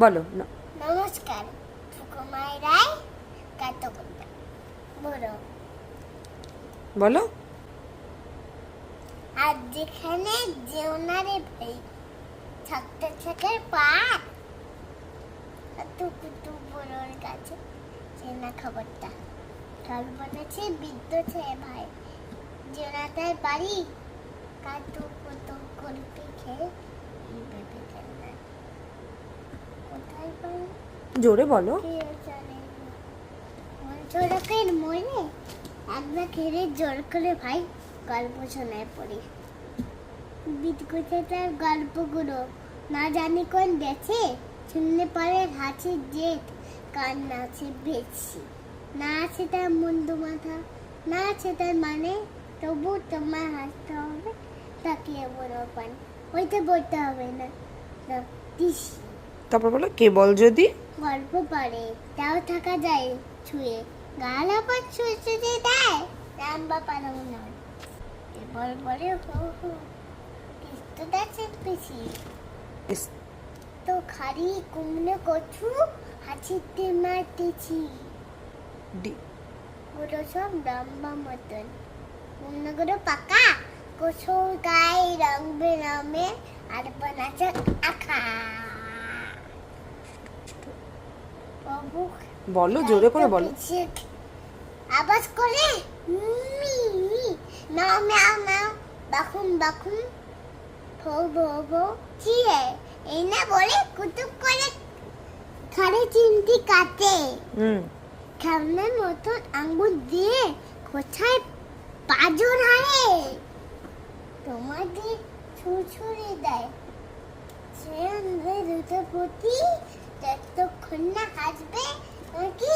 বলো নমস্কার রায় বড় বলো। আর যেখানে যেওনারে ভাই ছাত্র ছাকের পাট কুতু কুতু বড়োর কাছে চেনা খবরটা। কাল বলেছে বিদ্যুৎ ছেলে ভাই জোনাতার বাড়ি। কাতু কুতু করপি খেয়ে বেবি খেলনা কোথায় বাড়ি জোরে বলো। চড়কের মনে একবার খেলে জোর করে ভাই গল্প শোনায় পড়ি। বিদকুচেটার গল্পগুলো না জানি কোন দেশে শুনলে পরে হাসির জেট কান আছে বেশি না আছে তার মুন্ডু মাথা না আছে তার মানে তবু তোমার হাসতে হবে তাকিয়ে বড় পান। ওইটা বলতে হবে না তারপর বলো কেবল যদি? গল্প পারে তাও থাকা যায় ছুঁয়ে। গাল আবার ছুঁয়ে ছুঁয়ে দেয় রাম্বা পালাও নয়। এবার বলে হো হো আছে পিছি তো খারি কুমনে কচু হাসিতে মারতেছি গুলো সব লম্বা মতন। কুমনেগুলো পাকা কচু গায়ে রং বেরঙে আর বানাচ্ছে আখা। বলো জোরে করে বলো। আওয়াজ করে মি নাও ম্যাও ম্যাও বাকুম বাকুম ভো ভো ভো কি রে এই না বলে কুতুব করে খাড়ে চিমটি কাটে। হুম। খেলনার মতন আঙ্গুল দিয়ে কোথায় পাজর হারে তোমাদের ছুছুড়ে দেয়। সে আনবে দুটো যতক্ষণ না হাসবে নাকি